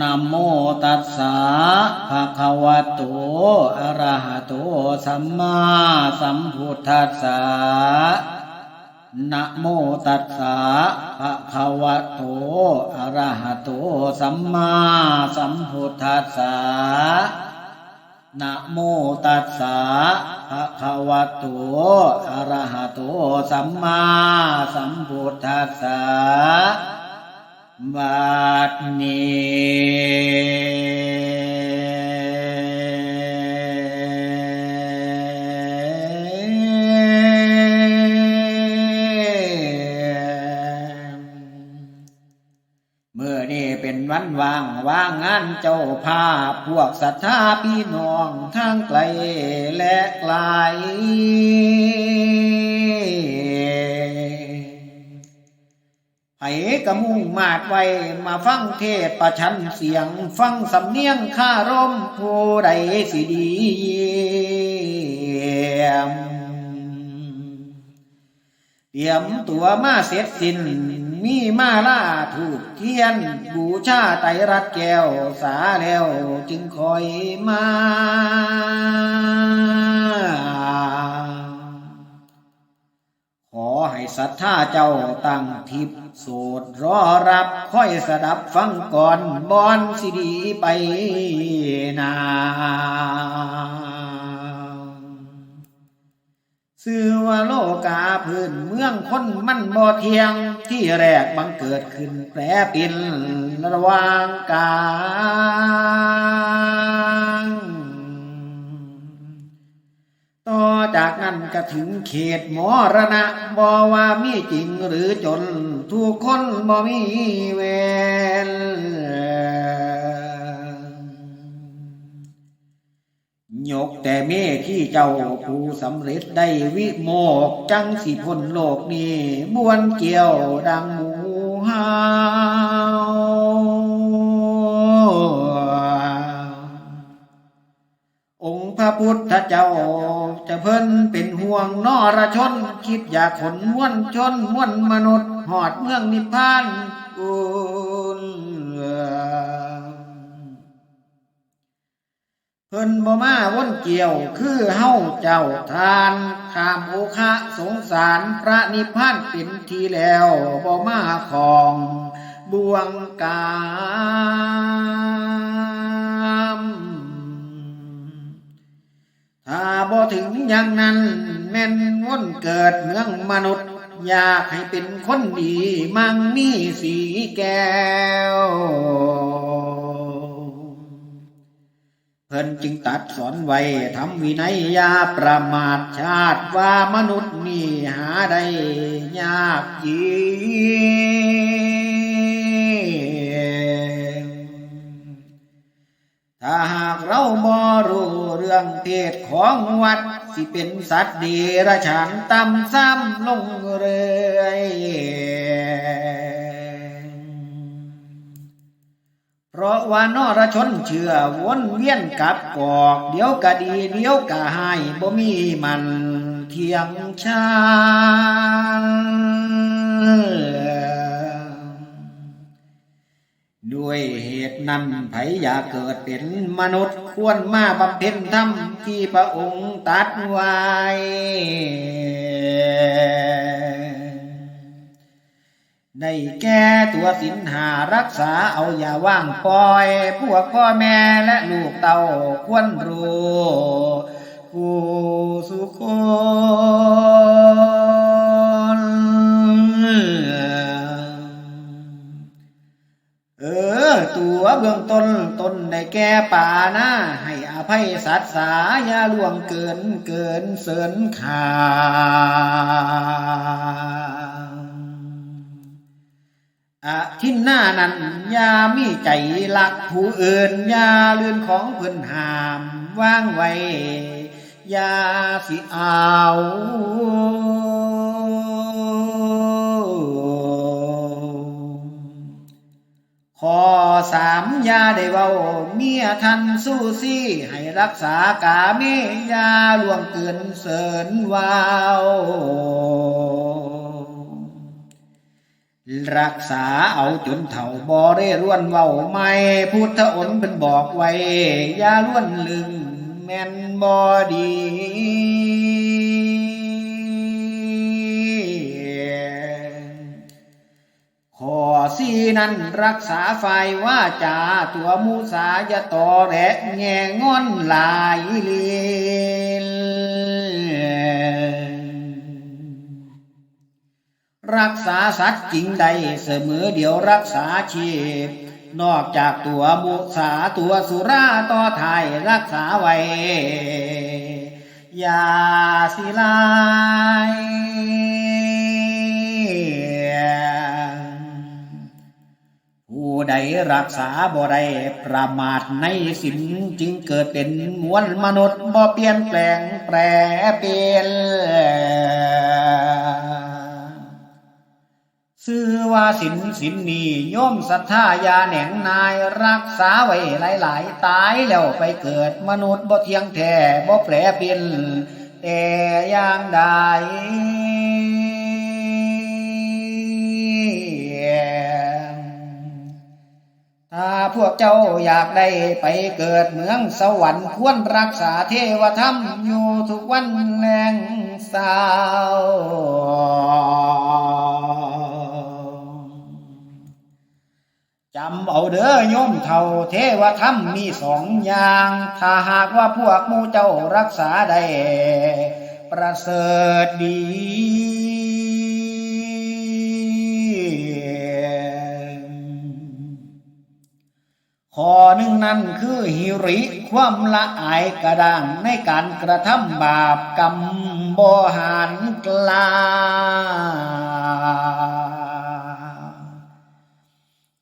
นะโมตัสสะภะคะวะโต อะระหะโต สัมมาสัมพุทธัสสะนะโมตัสสะภะคะวะโต อะระหะโต สัมมาสัมพุทธัสสะนะโมตัสสะภะคะวะโต อะระหะโต สัมมาสัมพุทธัสสะ บัดนี้เมื่อนี้เป็นวันว่างว่างงานเจ้าภาพพวกศรัทธาพี่น้องทางไกลและไกล ไผกระมุ่งมาดไว้มาฟังเทศประชันเสียง ฟังสำเนียงข้าร่มผู้ใดสิดีเยี่ยมเตรียมตัวมาเสร็จสิ้นมีมาล่าถูกเทียน บูชาไตรรัตน์แก้วสาแล้วจึงคอยมา ให้ศรัทธาเจ้าตั้งทิพย์โสดรอรับค่อยสดับฟังก่อนบอนสิดีไปนาชื่อว่าโลกาพื้นเมืองคนมันบ่เทียงที่แรกบังเกิดขึ้นแปรป็นระวางกา กนั้นก็ถึงเขตมรณะบ่ว่ามีจริงหรือจน ทุกคนบ่มีเวรยกแต่เมที่เจ้าผู้สำเร็จได้วิโมกจังสิพ้นโลกนี้บวนเกี่ยวดังหมูเฮาอ ระพุทธเจ้า จะเพิ่นเป็นห่วงนอรชน คิดอยากขนม้วนชนม้วนมนุษย์หอดเมืองนิพพานอุลเพิ่นบ่มาวนเกี่ยวคือเฮาเจ้าทานข้ามโอคะสงสารพระนิพพานเป็นทีแล้วบ่มาของบวงกา ถ้าบ่ถึงอย่างนั้นแม่นวนเกิดเมืองมนุษย์ อยากให้เป็นคนดีมั่งมีสีแก้ว เพิ่นจึงตัดสอนไว้ทำวินัยยาประมาทชาติว่ามนุษย์นี่หาได้ยากจีถ้ เรื่องเพศของวัดสิเป็นสัตว์ดีรฉานตำซ้ำลงเรื่อยเพราะว่านรชนเชื่อวนเวียนกับกอกเดี๋ยวก็ดีเดี๋ยวก็หายบ่มีมันเที่ยงชา ด้วยเหตุนั้นไผอยากเกิดเป็นมนุษย์ควรมาบำเพ็ญธรรมที่พระองค์ตรัดไว้ได้แก่ตัวสินหารักษาเอาอย่าว่างปล่อย พวกพ่อแม่และลูกเต่าควรรู้ผู้สุค ตัวเบื้องต้นตนได้แก่ป่าหน้า ให้อภัยสัตว์สาอย่าล่วงเกินเกินเสินขาอาทินหน้านั้นยามีใจลักผู้อื่นยาเลื่อนของเพิ่นหามว่างไว้ยาสิเอา สามยาได้เว้าเมียทันสู้ซี่ให้รักษากาเมอยาล่วงเกินเสินวาวรักษาเอาจนเถ่าบ่ได้ร่วนเว้าไม่พุทธอนเป็นบอกไว้ยาล้วนลึงแม่นบ่ดี สีนั้นรักษาไฟว่าจาตัวมูสาจะต่อแหละแง่งอนลายเลีนรักษาสัตว์จริงใดเสมอเดียวรักษาชีพ นอกจากตัวมุสาตัวสุราต่อไทายรักษาไว้ ยาสิลาย ใดรักษาบ่ได้ประมาทในสินจึงเกิดเป็นมวลมนุษย์บ่เปลี่ยนแปลงแปรเปลี่ยนชื่อว่าสินสินนี้โยมศรัทธายาแหน่งนายรักษาไว้หลาย ๆ ตายแล้วไปเกิดมนุษย์บ่เที่ยงแท้บ่แปรเปลี่ยนแต่อย่างใด ถ้าพวกเจ้าอยากได้ไปเกิดเมืองสวรรค์ควรรักษาเทวธรรมอยู่ทุกวันแรงสาวจำเอาเด้อโยมเท่าเทวธรรมมีสองอย่าง ถ้าหากว่าพวกมูเจ้ารักษาได้ประเสริฐดี ข้อหนึ่งนั้นคือหิริ ความละอายกระด้างในการกระทำบาปกรรมบหารกลา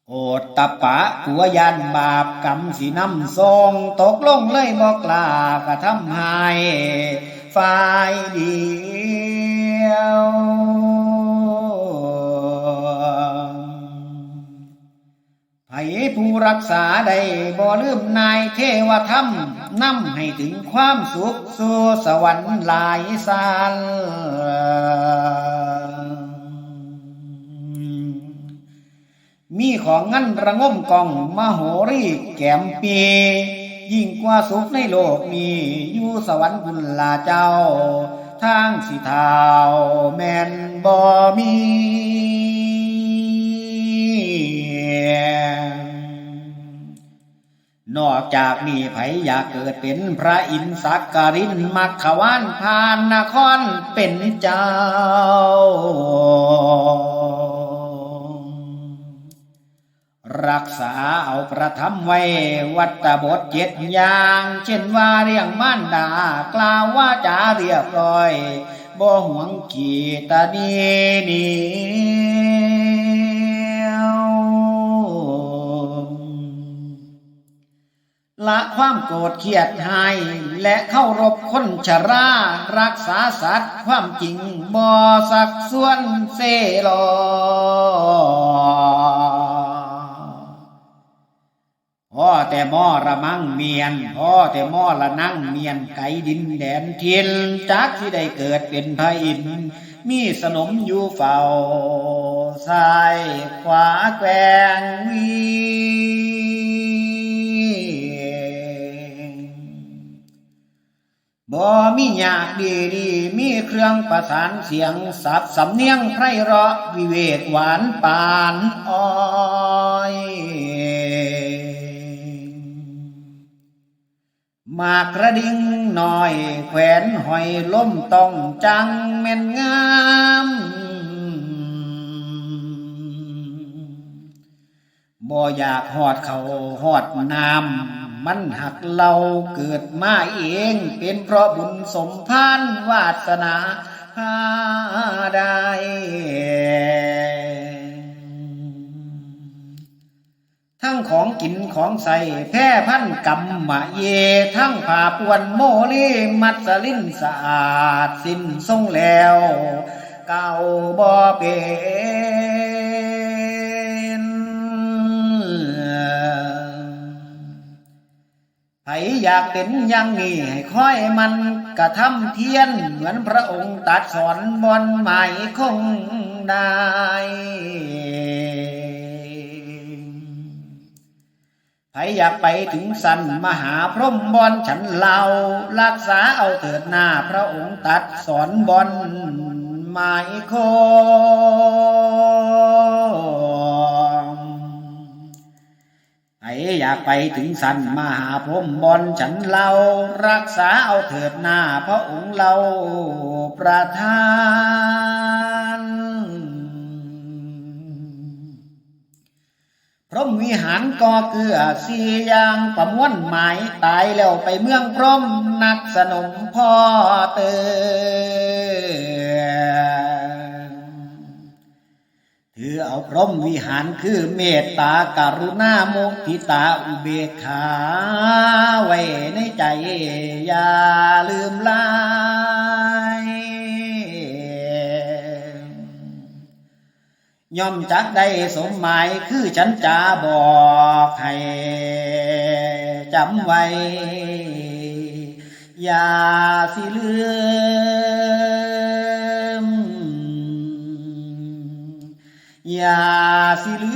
โอดตะปะกัวยันบาปกรรมสีน้ำทรงตกลงเลยบอกลากระทำหายฝ่ายดี ผู้รักษาได้บ่ลืมนายเทวธรรมนำให้ถึงความสุขสู่สวรรค์หลายสานมีของงั้นระงมกองมโหรีแก้มปียิ่งกว่าสุขในโลกนี้อยู่สวรรค์คุณลาเจ้า ทางสิเทาวแม่นบ่มี นอกจากนี้ไผอยากเกิดเป็นพระอินทร์สักการินมักขวานพานนครเป็นเจ้า รักษาเอาประทับไว้ วัตบทเจ็ดอย่าง เช่นว่าเรียงม่านดากล่าวว่าจาเรียบร้อย บ่หวงขีตานีนี ละความโกรธเคียดหาย และเข้ารบคนชรารักษาสัตว์ความจริงบ่สักส่วนเซลอพ่อแต่ม้อระมังเมียนพ่อแต่ม้อละนั่งเมียนไก่ดินแดนเทียนจักที่ได้เกิดเป็นพระอินทร์มีสนมอยู่เฝ้าซ้ายขวาแกวงวี บ่มียากดีดีมีเครื่องประสานเสียงสับสำเนียงไพเราะวิเวกหวานปานอ้อยมากกระดิ่งหน่อยแขวนหอยล้มต้องจังแม่นงามบ่อยากหอดเขาหอดน้ำ มันหักเราเกิดมาเอง เป็นเพราะบุญสมพานวาสนาพาได้ทั้งของกินของใส่แพร่พันกรรมะเย ทั้งผ่าปวนโมลีมัดสลินสะอาดสิ้นทรงแล้ว เก่าบ่เป็น อยากเป็นยังนี่ให้ค่อยมันกระทำเทียน เหมือนพระองค์ตัดสอนบอนหม่คงได้ใครอยากไปถึงสันมหาพรหมบอลฉันเล่ารักษาเอาเถิดหน้าพระองค์ตัดสอนบอลหมายคง อยากไปถึงสันมหาพรมบอนฉันเล่ารักษาเอาเถิดหน้าพระองค์เราประทานพรมวิหารก่อเกือสี่อย่างประมวลหมายตายแล้วไปเมืองพรมนักสนมพ่อเตอ ถือเอาพรหมวิหารคือเมตตาการุณาโมทิตาอุเบกขาไว้ในใจ อย่าลืมลายย่อมจักได้สมหมายคือฉันจะบอกให้จำไว้ อย่าสิลืม อ